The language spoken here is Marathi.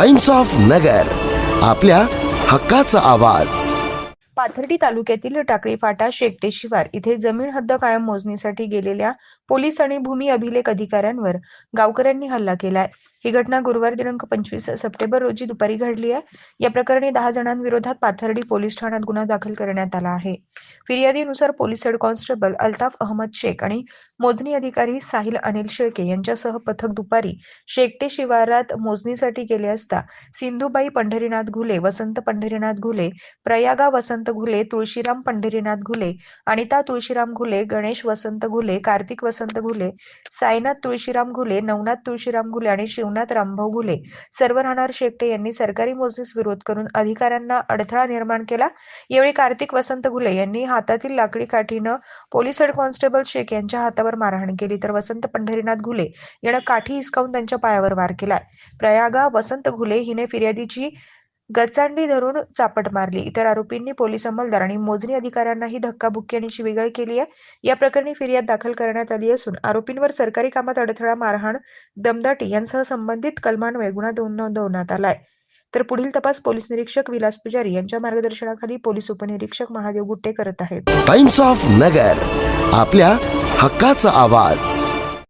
टाइम्स ऑफ नगर आपल्या हक्काचा आवाज. पाथर्डी तालुक्यातील टाकळी फाटा शेकटे शिवार इथे जमीन हद्द कायम मोजणीसाठी गेलेल्या पोलीस आणि भूमी अभिलेख अधिकाऱ्यांवर गावकऱ्यांनी हल्ला केलाय. ही घटना गुरुवार दिनांक पंचवीस सप्टेंबर रोजी दुपारी घडली आहे. या प्रकरणी दहा जणांविरोधात पाथर्डी पोलीस ठाण्यात गुन्हा दाखल करण्यात आला आहे. फिर्यादीनुसार police head constable Altaf Ahmad Shaikh आणि मोजणी अधिकारी साहिल अनिल शेळके यांच्यासह पथक दुपारी शेकटे शिवारात मोजणीसाठी गेले असता सिंधुबाई पंढरीनाथ घुले वसंत पंढरीनाथ घुले प्रयागा वसंत घुले तुळशीराम पंढरीनाथ घुले अनिता तुळशीराम घुले गणेश वसंत घुले कार्तिक वसंत घुले साईनाथ तुळशीराम घुले नवनाथ तुळशीराम घुले आणि शिवनाथ रामभाऊ घुले सर्व राहणार शेकटे यांनी सरकारी मोजणीस विरोध करून अधिकाऱ्यांना अडथळा निर्माण केला. यावेळी कार्तिक वसंत घुले यांनी हातातील लाकडी काठीनं पोलीस हेड कॉन्स्टेबल शेख यांच्या हातावर पायावर मारहाण केली तर वसंत पंढरीनाथ घुले यानं काठी हिसकावून त्यांच्या पायावर वार केलाय. प्रयागा वसंत घुले हिने फिर्यादीची गचांडी धरून चापट मारली. इतर आरोपींनी पोलीस अंमलदार आणि मोजणी अधिकाऱ्यांनाही धक्काबुक्की आणि शिवीगाळ केली आहे. या प्रकरणी फिर्याद दाखल करण्यात आली असून आरोपींवर सरकारी कामात अडथळा मारहाण दमदाटी यांसह संबंधित कलमांमुळे गुन्हा नोंदवण्यात आलाय. तर पुढील तपास पोलीस निरीक्षक विलास पुजारी यांच्या मार्गदर्शनाखाली पोलीस उपनिरीक्षक महादेव गुट्टे करत आहेत. टाइम्स ऑफ नगर आपल्या हक्काचा आवाज.